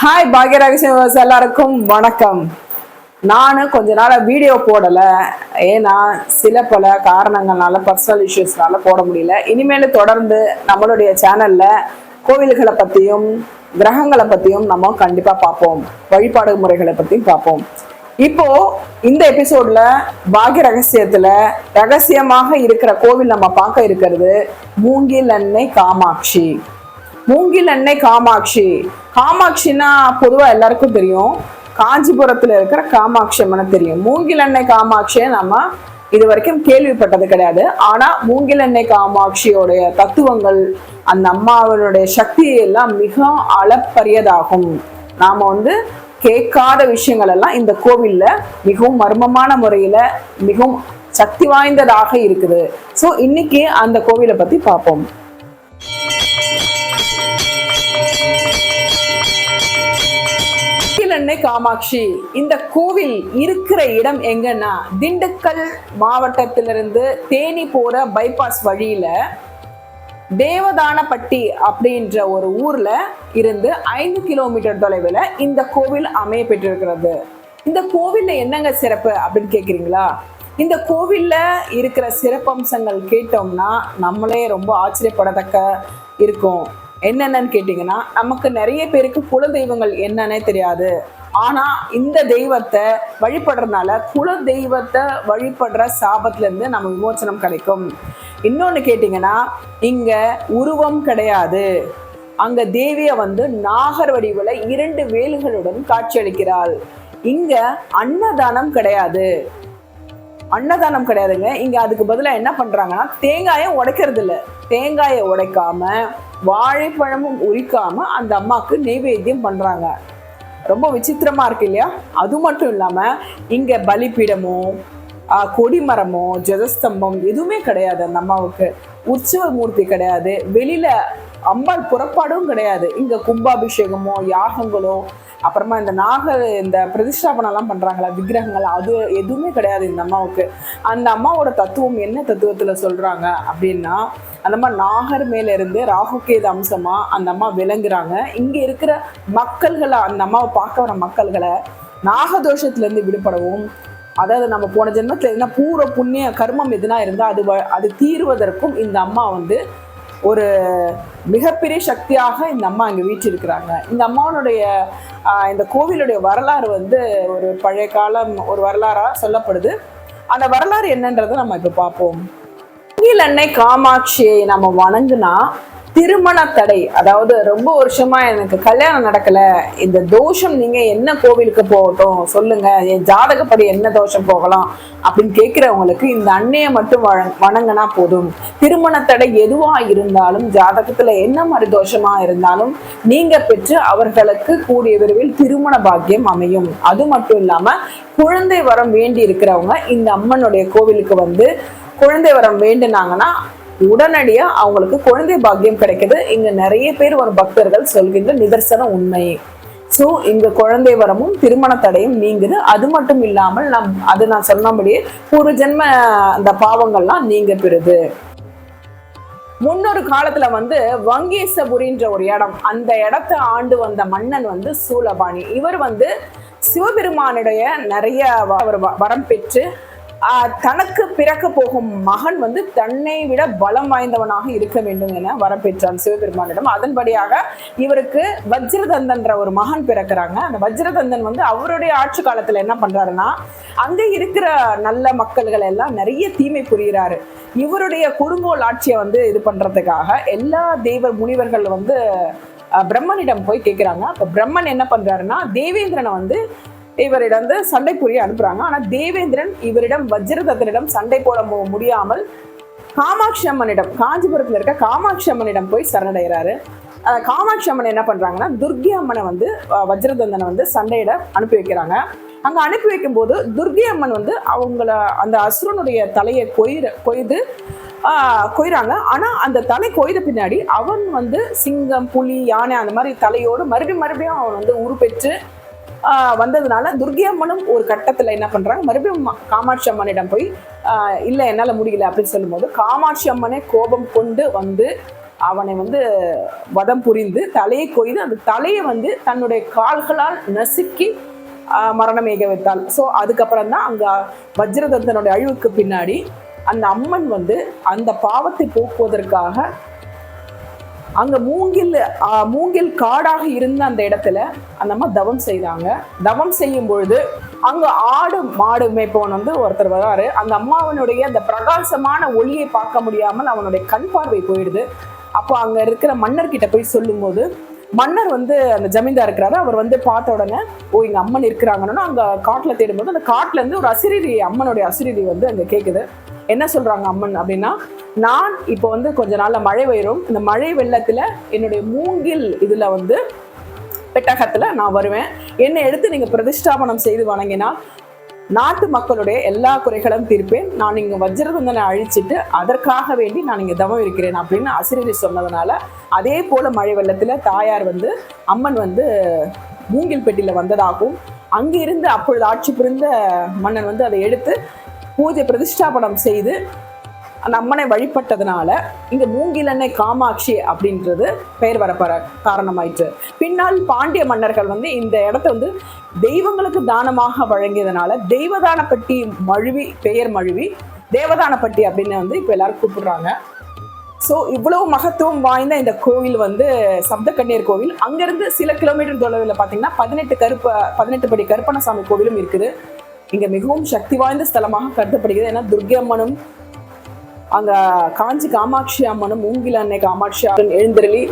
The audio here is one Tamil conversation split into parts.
ஹாய் பாக்யராகசியம் எல்லாருக்கும் வணக்கம். நான் கொஞ்ச நாளாக வீடியோ போடலை. ஏன்னா சில பல காரணங்கள்னால பர்சனல் இஷ்யூஸ்னால போட முடியல. இனிமேல் தொடர்ந்து நம்மளுடைய சேனல்ல கோவில்களை பற்றியும் கிரகங்களை பற்றியும் நம்ம கண்டிப்பாக பார்ப்போம். வழிபாடு முறைகளை பற்றியும் பார்ப்போம். இப்போ இந்த எபிசோட்ல பாகிய ரகசியத்துல ரகசியமாக இருக்கிற கோவில் நம்ம பார்க்க இருக்கிறது மூங்கில் அன்னை காமாட்சி. மூங்கில் அன்னை காமாட்சி. காமாட்சின்னா பொதுவாக எல்லாருக்கும் தெரியும். காஞ்சிபுரத்தில் இருக்கிற காமாட்சி அம்மனை தெரியும். மூங்கில் அன்னை காமாட்சியை நம்ம இது வரைக்கும் கேள்விப்பட்டது கிடையாது. ஆனால் மூங்கில் அன்னை காமாட்சியோடைய தத்துவங்கள் அந்த அம்மாவனுடைய சக்தியை எல்லாம் மிக அளப்பரியதாகும். நாம் வந்து கேட்காத விஷயங்கள் எல்லாம் இந்த கோவில்ல மிகவும் மர்மமான முறையில் மிகவும் சக்தி வாய்ந்ததாக இருக்குது. ஸோ இன்னைக்கு அந்த கோவிலை பற்றி பார்ப்போம். காமாட்சி இந்த கோவில் இருக்கிற இடம் எங்கன்னா திண்டுக்கல் மாவட்டத்திலிருந்து தேனி போற பைபாஸ் வழியில தேவதானப்பட்டி அப்படின்ற ஒரு ஊர்ல இருந்து ஐந்து கிலோமீட்டர் தொலைவில் இந்த கோவில் அமைய பெற்றிருக்கிறது. இந்த கோவில்ல என்னங்க சிறப்பு அப்படின்னு கேக்குறீங்களா? இந்த கோவில்ல இருக்கிற சிறப்பம்சங்கள் கேட்டோம்னா நம்மளே ரொம்ப ஆச்சரியப்படத்தக்க இருக்கும். என்னென்னு கேட்டிங்கன்னா நமக்கு நிறைய பேருக்கு குல தெய்வங்கள் என்னன்னே தெரியாது. ஆனா இந்த தெய்வத்தை வழிபடுறதுனால குல தெய்வத்தை வழிபடுற சாபத்துல இருந்து நம்ம விமோச்சனம் கிடைக்கும். இன்னொன்னு கேட்டிங்கன்னா இங்க உருவம் கிடையாது. அங்க தேவிய வந்து நாகர் வடிவுல இரண்டு வேல்களுடன் காட்சியளிக்கிறாள். இங்க அன்னதானம் கிடையாது. அன்னதானம் கிடையாதுங்க. இங்க அதுக்கு பதிலாக என்ன பண்றாங்கன்னா தேங்காயை உடைக்கிறது இல்ல தேங்காயை உடைக்காம வாழைப்பழமும் உரிக்காம அந்த அம்மாவுக்கு நெய்வேத்தியம் பண்றாங்க. ரொம்ப விசித்திரமா இருக்கு இல்லையா? அது மட்டும் இல்லாம இங்க பலிப்பீடமோ ஆஹ், கொடிமரமோ ஜெதஸ்தம்பம் எதுவுமே கிடையாது அந்த அம்மாவுக்கு. உற்சவ மூர்த்தி கிடையாது. வெளியில அம்பாள் புறப்பாடும் கிடையாது. இங்க கும்பாபிஷேகமோ யாகங்களோ அப்புறமா இந்த நாக இந்த பிரதிஷ்டாபனம்லாம் பண்ணுறாங்களா விக்கிரகங்கள் அது எதுவுமே கிடையாது இந்த அம்மாவுக்கு. அந்த அம்மாவோட தத்துவம் என்ன தத்துவத்தில் சொல்கிறாங்க அப்படின்னா அந்த அம்மா நாகர் மேலேருந்து ராகுகேது அம்சமாக அந்த அம்மா விளங்குறாங்க. இங்கே இருக்கிற மக்கள்களை அந்த அம்மாவை பார்க்க வர மக்கள்களை நாகதோஷத்துலேருந்து விடுபடவும் அதாவது நம்ம போன ஜென்மத்தில் என்ன பூர்வ புண்ணிய கர்மம் எதுனா இருந்தால் அது வ- அது தீருவதற்கும் இந்த அம்மா வந்து ஒரு மிகப்பெரிய சக்தியாக இந்த அம்மா இங்கே வீற்றிருக்கிறாங்க இந்த அம்மாவனுடைய இந்த கோவிலுடைய வரலாறு வந்து ஒரு பழைய காலம் ஒரு வரலாறாக சொல்லப்படுது. அந்த வரலாறு என்னன்றதை நம்ம இப்போ பார்ப்போம். கோயில் அன்னை காமாட்சியை நம்ம வணங்குனா திருமண தடை. அதாவது ரொம்ப வருஷமா எனக்கு கல்யாணம் நடக்கல. இந்த தோஷம் நீங்க என்ன கோவிலுக்கு போகட்டும் சொல்லுங்க. என் ஜாதகப்படி என்ன தோஷம் போகலாம் அப்படின்னு கேட்கிறவங்களுக்கு இந்த அன்னையை மட்டும் வணங்கினா போதும். திருமண தடை எதுவா இருந்தாலும் ஜாதகத்துல என்ன மாதிரி தோஷமா இருந்தாலும் நீங்க பெற்று அவர்களுக்கு கூடிய விரைவில் திருமண பாக்கியம் அமையும். அது மட்டும் இல்லாம குழந்தை வரம் வேண்டி இருக்கிறவங்க இந்த அம்மனுடைய கோவிலுக்கு வந்து குழந்தை வரம் வேண்டுனாங்கன்னா உடனடியா அவங்களுக்கு குழந்தை பாக்கியம் கிடைக்குது. இங்க நிறைய பேர் ஒரு பக்தர்கள் சொல்கின்ற நிதர்சன உண்மை. ஸோ இங்கே குழந்தை வரமும் திருமண தடையும் நீங்குது. அது மட்டும் இல்லாமல் நம் அது நான் சொன்னபடியே ஒரு ஜென்ம அந்த பாவங்கள்லாம் நீங்க பெறுது. முன்னொரு காலத்துல வந்து வங்கேசபுரின்ற ஒரு இடம் அந்த இடத்த ஆண்டு வந்த மன்னன் வந்து சூலபாணி. இவர் வந்து சிவபெருமானுடைய நிறைய அவர் வ- வரம் பெற்று தனக்கு பிறக்க போகும் மகன் வந்து தன்னை விட பலம் வாய்ந்தவனாக இருக்க வேண்டும் என வரப்பெற்றான் சிவபெருமானிடம். அதன்படியாக இவருக்கு வஜ்ரதந்தன்ற ஒரு மகன் பிறக்கிறாங்க. அந்த வஜ்ரதந்தன் வந்து அவருடைய ஆட்சி காலத்துல என்ன பண்றாருன்னா அங்க இருக்கிற நல்ல மக்கள்கள் எல்லாம் நிறைய தீமை புரிகிறாரு இவருடைய குடும்போல் ஆட்சியை வந்து இது பண்றதுக்காக எல்லா தெய்வ முனிவர்கள் வந்து பிரம்மனிடம் போய் கேட்குறாங்க அப்போ பிரம்மன் என்ன பண்ணுறாருன்னா தேவேந்திரனை வந்து இவரிடம் வந்து சண்டை புரிய அனுப்புறாங்க. ஆனா தேவேந்திரன் இவரிடம் வஜ்ரதத்தனிடம் சண்டை போட முடியாமல் காமாட்சி அம்மனிடம் காஞ்சிபுரத்தில் இருக்க காமாட்சி அம்மனிடம் போய் சரணடைகிறாரு. காமாட்சி அம்மன் என்ன பண்றாங்கன்னா துர்கி அம்மனை வந்து வஜ்ரதந்தனை வந்து சண்டையிட அனுப்பி வைக்கிறாங்க. அங்க அனுப்பி வைக்கும்போது துர்கி அம்மன் வந்து அவங்கள அந்த அசுரனுடைய தலையை கொயிற கொய்து கொய்றாங்க. ஆனா அந்த தலை கொய்த பின்னாடி அவன் வந்து சிங்கம் புலி யானை அந்த மாதிரி தலையோடு மறுபடியும் மறுபடியும் அவன் வந்து உருப்பெற்று வந்ததுனால துர்கை அம்மனும் ஒரு கட்டத்தில் என்ன பண்றாங்க மறுபடியும் காமாட்சி அம்மனிடம் போய் இல்லை என்னால் என்னால முடியல அப்படின்னு சொல்லும்போது காமாட்சி அம்மனே கோபம் கொண்டு வந்து அவனை வந்து வதம் புரிந்து தலையை கொய்து அந்த தலையை வந்து தன்னுடைய கால்களால் நசுக்கி மரணம் ஏக வைத்தாள். ஸோ அதுக்கப்புறம் தான் அங்கே வஜ்ரதந்தனுடைய அழிவுக்கு பின்னாடி அந்த அம்மன் வந்து அந்த பாவத்தை போக்குவதற்காக அங்க மூங்கில் மூங்கில் காடாக இருந்த அந்த இடத்துல அந்த அம்மா தவம் செய்தாங்க. தவம் செய்யும் பொழுது அங்க ஆடு மாடு மேய்ப்பவன் வந்து ஒருத்தர் வராரு. அந்த அம்மாவனுடைய அந்த பிரகாசமான ஒளியை பார்க்க முடியாமல் அவனுடைய கண் பார்வை போயிடுது. அப்போ அங்க இருக்கிற மன்னர்கிட்ட போய் சொல்லும்போது மன்னர் வந்து அந்த ஜமீன்தார் இருக்கிறாரு. அவர் வந்து பார்த்த உடனே ஓ இங்க அம்மன் இருக்கிறாங்கன்னா அங்க காட்டுல தேடும்போது அந்த காட்டுல இருந்து ஒரு அசிரிதி அம்மனுடைய அசிரிதி வந்து அங்க கேக்குது. என்ன சொல்றாங்க அம்மன் அப்படின்னா நான் இப்போ வந்து கொஞ்ச நாள்ல மழை பெய்யும் இந்த மழை வெள்ளத்துல என்னுடைய மூங்கில் இதுல வந்து பெட்டகத்துல நான் வருவேன். என்னை எடுத்து நீங்க பிரதிஷ்டாபனம் செய்து வணங்கினால் நாட்டு மக்களுடைய எல்லா குறைகளும் தீர்ப்பேன். நான் இங்கே வஜ்ரதந்தனை அழிச்சிட்டு அதற்காக வேண்டி நான் இங்கே தவம் இருக்கிறேன் அப்படின்னு அசிரதி சொன்னதுனால அதே போல மழை வெள்ளத்தில் தாயார் வந்து அம்மன் வந்து மூங்கில் பெட்டியில் வந்ததாகவும் அங்கிருந்து அப்பொழுது ஆட்சி புரிந்த மன்னன் வந்து அதை எடுத்து பூஜை பிரதிஷ்டாபனம் செய்து அந்த அம்மனை வழிபட்டதுனால இந்த மூங்கிலன்னை காமாட்சி அப்படின்றது பெயர் வரப்பெற காரணமாயிற்று. பின்னால் பாண்டிய மன்னர்கள் வந்து இந்த இடத்த வந்து தெய்வங்களுக்கு தானமாக வழங்கியதுனால தெய்வதானப்பட்டி மழுவி பெயர் மழுவி தேவதானப்பட்டி அப்படின்னு வந்து இப்போ எல்லாரும் கூப்பிடுறாங்க. ஸோ இவ்வளவு மகத்துவம் வாய்ந்த இந்த கோவில் வந்து சப்த கண்ணீர் கோவில். அங்கிருந்து சில கிலோமீட்டர் தொலைவில் பார்த்தீங்கன்னா பதினெட்டு கருப்ப பதினெட்டு படி கருப்பணசாமி கோவிலும் இருக்குது. இங்க மிகவும் சக்தி வாய்ந்த ஸ்தலமாக கருதப்படுகிறது. ஏன்னா துர்க்கை அம்மனும் அங்க காஞ்சி காமாட்சி அம்மனும் மூங்கில அன்னை காமாட்சி அம்மன் எழுந்தருளி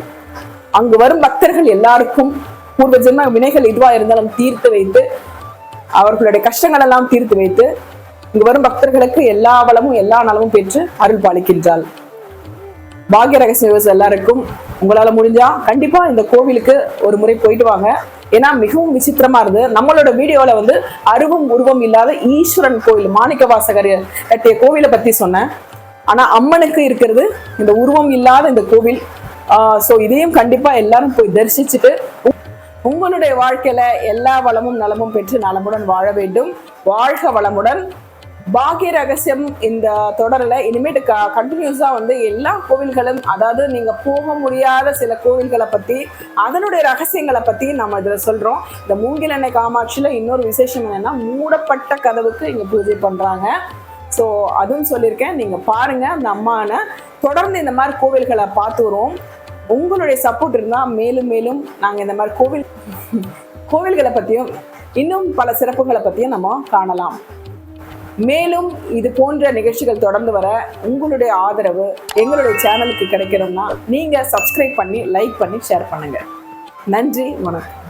அங்கு வரும் பக்தர்கள் எல்லாருக்கும் பூர்வ ஜென்ம வினைகள் இதுவா இருந்தாலும் தீர்த்து வைத்து அவர்களுடைய கஷ்டங்கள் எல்லாம் தீர்த்து வைத்து இங்கு வரும் பக்தர்களுக்கு எல்லா வளமும் எல்லா நலமும் பெற்று அருள் பாலிக்கின்றாள். பாக்ய ரகசிய விவசாயம் எல்லாருக்கும் உங்களால முடிஞ்சா கண்டிப்பா இந்த கோவிலுக்கு ஒரு முறை போயிட்டு வாங்க. ஏன்னா மிகவும் விசித்திரமா இருந்து நம்மளோட வீடியோல வந்து அருவம் உருவம் இல்லாத ஈஸ்வரன் கோவில் மாணிக்க வாசகர் கட்டிய கோவிலை பத்தி சொன்னேன். ஆனால் அம்மனுக்கு இருக்கிறது இந்த உருவம் இல்லாத இந்த கோவில். ஸோ இதையும் கண்டிப்பாக எல்லாரும் போய் தரிசிச்சுட்டு உங்களுடைய வாழ்க்கையில எல்லா வளமும் நலமும் பெற்று நலமுடன் வாழ வேண்டும். வாழ்க வளமுடன். பாக்கிய ரகசியம் இந்த தொடரில் இனிமேட்டு க கண்டினியூஸாக வந்து எல்லா கோவில்களும் அதாவது நீங்கள் போக முடியாத சில கோவில்களை பற்றி அதனுடைய ரகசியங்களை பற்றி நம்ம இதில் சொல்கிறோம் இந்த மூங்கிலெண்ணெய் காமாட்சியில் இன்னொரு விசேஷம் என்னென்னா மூடப்பட்ட கதவுக்கு இங்கே பூஜை பண்ணுறாங்க ஸோ அதுவும் சொல்லியிருக்கேன். நீங்கள் பாருங்கள் அந்த அம்மானை தொடர்ந்து இந்த மாதிரி கோவில்களை பார்த்து வருவோம். உங்களுடைய சப்போர்ட் இருந்தால் மேலும் மேலும் நாங்கள் இந்த மாதிரி கோவில் கோவில்களை பற்றியும் இன்னும் பல சிறப்புகளை பற்றியும் நம்ம காணலாம். மேலும் இது போன்ற நிகழ்ச்சிகள் தொடர்ந்து வர உங்களுடைய ஆதரவு எங்களுடைய சேனலுக்கு கிடைக்கணும்னா நீங்கள் சப்ஸ்கிரைப் பண்ணி லைக் பண்ணி ஷேர் பண்ணுங்கள் நன்றி வணக்கம்.